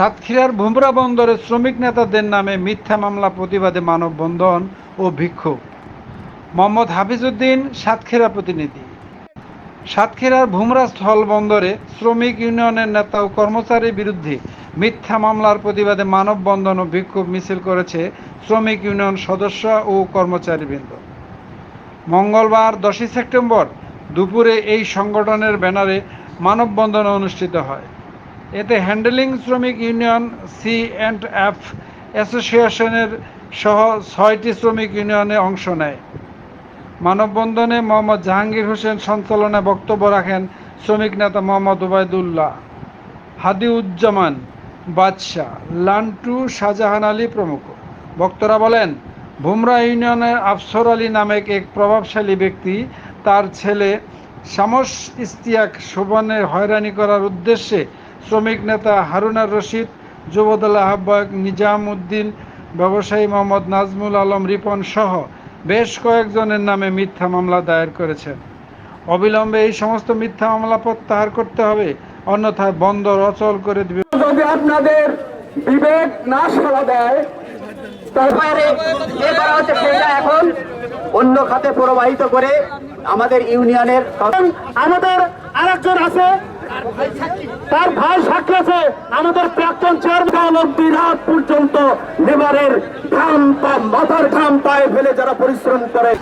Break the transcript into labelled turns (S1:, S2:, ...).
S1: সাতক্ষীরার ভুমরা বন্দরে শ্রমিক নেতাদের নামে মিথ্যা মামলা, প্রতিবাদে মানববন্ধন ও বিক্ষোভ। মোহাম্মদ হাফিজউদ্দিন, সাতক্ষীরা প্রতিনিধি। সাতক্ষীরার ভুমরা স্থল বন্দরে শ্রমিক ইউনিয়নের নেতা ও কর্মচারীর বিরুদ্ধে মিথ্যা মামলার প্রতিবাদে মানববন্ধন ও বিক্ষোভ মিছিল করেছে শ্রমিক ইউনিয়ন সদস্য ও কর্মচারীবৃন্দ। মঙ্গলবার দশই সেপ্টেম্বর দুপুরে এই সংগঠনের ব্যানারে মানববন্ধন অনুষ্ঠিত হয়। এতে হ্যান্ডেলিং শ্রমিক ইউনিয়ন সি অ্যান্ড এফ অ্যাসোসিয়েশনের সহ ছয়টি শ্রমিক ইউনিয়নে অংশ নেয়। মানববন্ধনে মোহাম্মদ জাহাঙ্গীর হোসেন সঞ্চালনায় বক্তব্য রাখেন শ্রমিক নেতা মোহাম্মদ ওবায়দুল্লাহ। হাদিউজ্জামান বাদশাহ, লান্টু শাহজাহান আলী প্রমুখ। বক্তরা বলেন ভুমরা ইউনিয়নের আফসর আলী নামেক এক প্রভাবশালী ব্যক্তি, তার ছেলে শামস ইস্তিয়াক শোভনের হয়রানি করার উদ্দেশ্যে শ্রমিক নেতা হারুনার রশিদ, যুবদল আহ্বায়ক নিজাম উদ্দিন ব্যবসায়ী মোহাম্মদ নাজমুল আলম রিপন সহ বেশ কয়েকজনের নামে মিথ্যা মামলা দায়ের করেছেন। অবিলম্বে এই সমস্ত মিথ্যা মামলা প্রত্যাহার করতে হবে, অন্যথায় বন্দর অচল করে দিবে।
S2: যদি আপনাদের বিবেক না সাড়া দেয় তারপরে যে করা হচ্ছে সেটা এখন অন্য খাতে প্রবাহিত করে আমাদের ইউনিয়নের আমাদের আরেকজন আছে তার ভাই সাক্ষী আছে, আমাদের প্রাক্তন চেয়ারম্যান বিরাট পর্যন্ত লেবারের ঘাম মাথার ঘাম পায়ে ফেলে যারা পরিশ্রম করে।